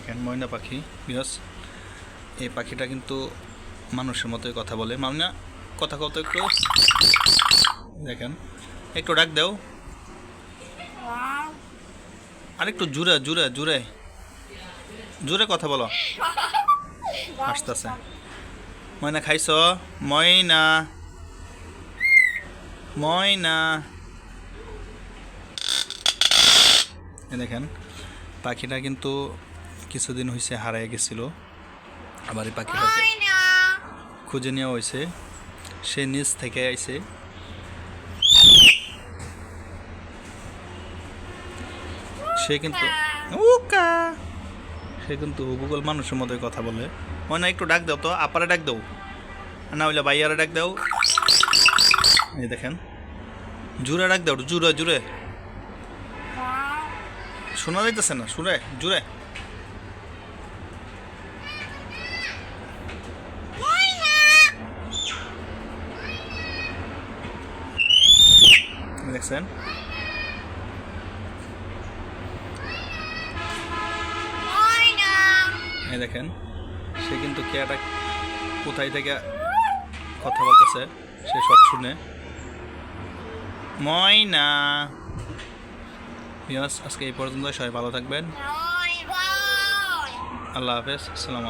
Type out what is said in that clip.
দেখেন, ময়না পাখি, বিয়স। এই পাখিটা কিন্তু মানুষের মতোই কথা বলে। মামনা, কথা কত একটু। দেখেন, একটু ডাক দাও। আর একটু জুড়ে জুড়ে জুড়ে। জুড়ে কথা বলো। আসতেছে ময়না, খাইছ? ময়না। ময়না। দেখেন, পাখিটা কিন্তু কিছুদিন হয়েছে হারাই গেছিল। আবার এই পাখিটাকে খুঁজে নেওয়া হয়েছে সে নিচ থেকে আইছে। সে কিন্তু উকা। সে কিন্তু হুবুগল মানুষের মতোই কথা বলে। মনে একটু ডাক দাও তো আপারে ডাক দাও। না হইলে বাইয়ারে ডাক দাও। এই দেখেন। জুড়ে ডাক দাও জুড়ে জুড়ে। শোনা যাইতেছে না শুনে জুড়ে। দেখছেন? এই দেখেন সে কিন্তু কেয়াটা কোথায় থেকে কথা বলতেছে সে সব শুনে। ময়না। আজকে এই পর্যন্ত সবাই ভালো থাকবেন। আল্লাহ হাফেজ আসসালামু